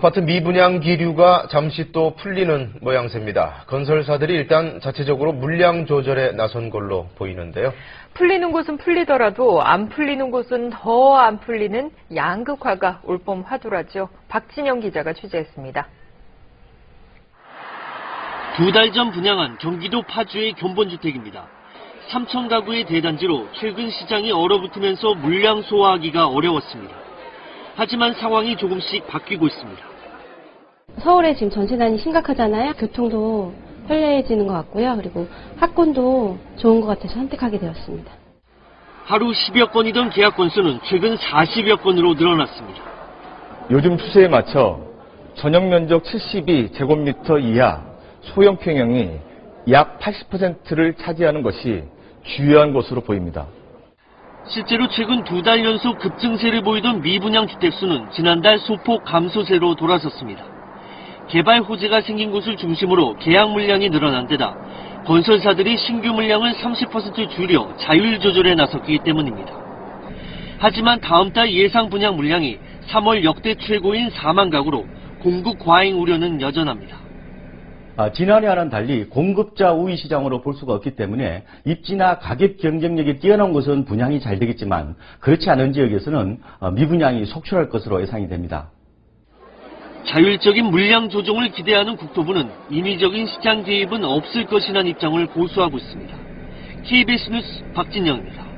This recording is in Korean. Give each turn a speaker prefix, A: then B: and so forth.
A: 아파트 미분양 기류가 잠시 또 풀리는 모양새입니다. 건설사들이 일단 자체적으로 물량 조절에 나선 걸로 보이는데요.
B: 풀리는 곳은 풀리더라도 안 풀리는 곳은 더 안 풀리는 양극화가 올봄 화두라죠. 박진영 기자가 취재했습니다.
C: 두 달 전 분양한 경기도 파주의 견본주택입니다. 3천 가구의 대단지로 최근 시장이 얼어붙으면서 물량 소화하기가 어려웠습니다. 하지만 상황이 조금씩 바뀌고 있습니다.
D: 서울에 지금 전세난이 심각하잖아요. 교통도 편리해지는 것 같고요. 그리고 학군도 좋은 것 같아서 선택하게 되었습니다.
C: 하루 10여 건이던 계약 건수는 최근 40여 건으로 늘어났습니다.
E: 요즘 추세에 맞춰 전용 면적 72제곱미터 이하 소형 평형이 약 80%를 차지하는 것이 주요한 것으로 보입니다.
C: 실제로 최근 두 달 연속 급증세를 보이던 미분양 주택 수는 지난달 소폭 감소세로 돌아섰습니다. 개발 호재가 생긴 곳을 중심으로 계약 물량이 늘어난 데다 건설사들이 신규 물량을 30% 줄여 자율 조절에 나섰기 때문입니다. 하지만 다음 달 예상 분양 물량이 3월 역대 최고인 4만 가구로 공급 과잉 우려는 여전합니다.
F: 아, 지난해와는 달리 공급자 우위 시장으로 볼 수가 없기 때문에 입지나 가격 경쟁력이 뛰어난 곳은 분양이 잘 되겠지만 그렇지 않은 지역에서는 어, 미분양이 속출할 것으로 예상이 됩니다.
C: 자율적인 물량 조정을 기대하는 국토부는 인위적인 시장 개입은 없을 것이라는 입장을 고수하고 있습니다. KBS 뉴스 박진영입니다.